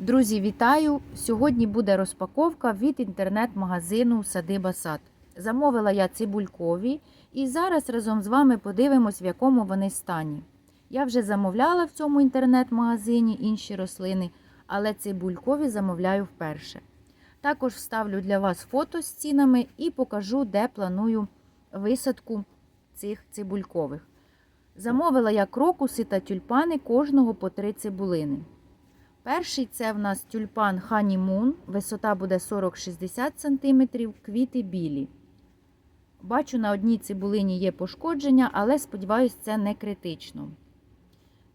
Друзі, вітаю! Сьогодні буде розпаковка від інтернет-магазину Садиба Сад. Замовила я цибулькові і зараз разом з вами подивимось, в якому вони стані. Я вже замовляла в цьому інтернет-магазині інші рослини, але цибулькові замовляю вперше. Також вставлю для вас фото з цінами і покажу, де планую висадку цих цибулькових. Замовила я крокуси та тюльпани кожного по три цибулини. Перший це в нас тюльпан Honeymoon, висота буде 40-60 см, квіти білі. Бачу, на одній цибулині є пошкодження, але сподіваюся, це не критично.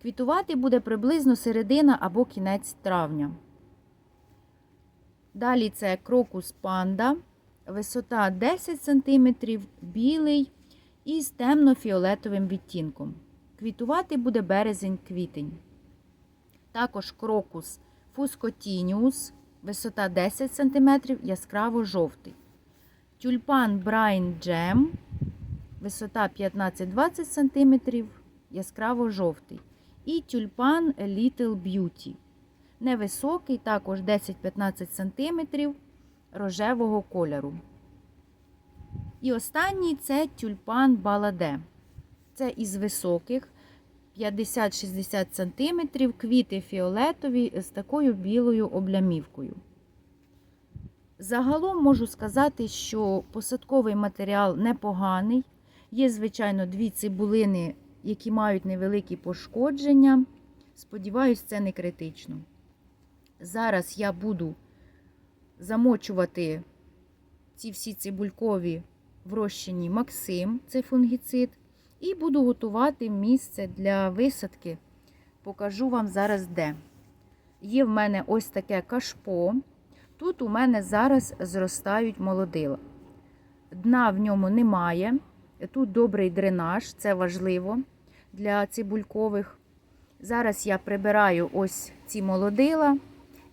Квітувати буде приблизно середина або кінець травня. Далі це крокус панда, висота 10 см, білий і з темно-фіолетовим відтінком. Квітувати буде березень-квітень. Також крокус фускотініус, висота 10 см, яскраво жовтий. Тюльпан Брайн Джем, висота 15-20 см, яскраво жовтий. І тюльпан Little Beauty. Невисокий, також 10-15 см рожевого кольору. І останній це тюльпан Баладе. Це із високих 50-60 см, квіти фіолетові з такою білою облямівкою. Загалом можу сказати, що посадковий матеріал непоганий. Є, звичайно, дві цибулини, які мають невеликі пошкодження. Сподіваюсь, це не критично. Зараз я буду замочувати ці всі цибулькові в розчині Максим, це фунгіцид. І буду готувати місце для висадки. Покажу вам зараз де. Є в мене ось таке кашпо. Тут у мене зараз зростають молодила. Дна в ньому немає. Тут добрий дренаж, це важливо для цибулькових. Зараз я прибираю ось ці молодила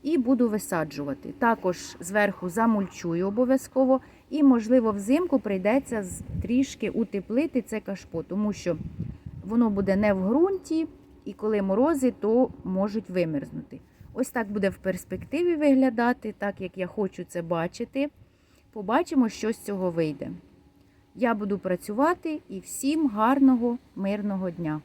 і буду висаджувати. Також зверху замульчую обов'язково, і, можливо, взимку прийдеться трішки утеплити це кашпо, тому що воно буде не в ґрунті, і коли морози, то можуть вимерзнути. Ось так буде в перспективі виглядати, так як я хочу це бачити. Побачимо, що з цього вийде. Я буду працювати і всім гарного, мирного дня!